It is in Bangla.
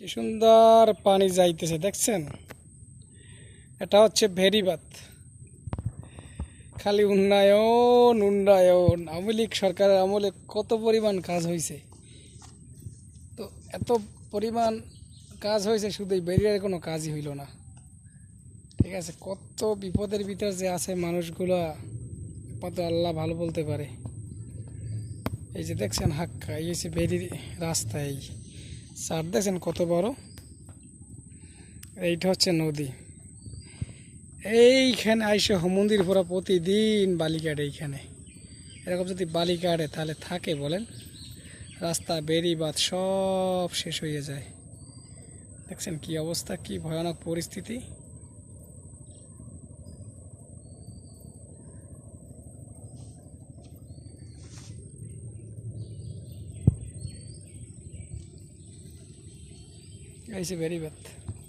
কি সুন্দর পানি যাইতেছে, দেখছেন? এটা হচ্ছে ভেরিবাত খালি উন্নয়ন উন্নয়ন। আওয়ামী লীগ সরকারের আমলে কত পরিমাণ কাজ হয়েছে তো এত পরিমাণ কাজ হয়েছে শুধু এই বেরিয়ার কোনো কাজই হইল না। ঠিক আছে, কত বিপদের ভিতর যে আছে মানুষগুলো কত আল্লাহ ভালো বলতে পারে। এই যে দেখছেন হাক্কা, এই হচ্ছে বেরির রাস্তা এই। সার দেখছেন কত বড়? এইটা হচ্ছে নদী। এইখানে আইসে মন্দির ভরা প্রতিদিন বালি কাটে এইখানে। এরকম যদি বালি কাটে তাহলে থাকে বলেন। রাস্তা বেরি বাদ সব শেষ হয়ে যায়। দেখছেন কি অবস্থা, কি ভয়ানক পরিস্থিতি। এই যে বেরি বাদ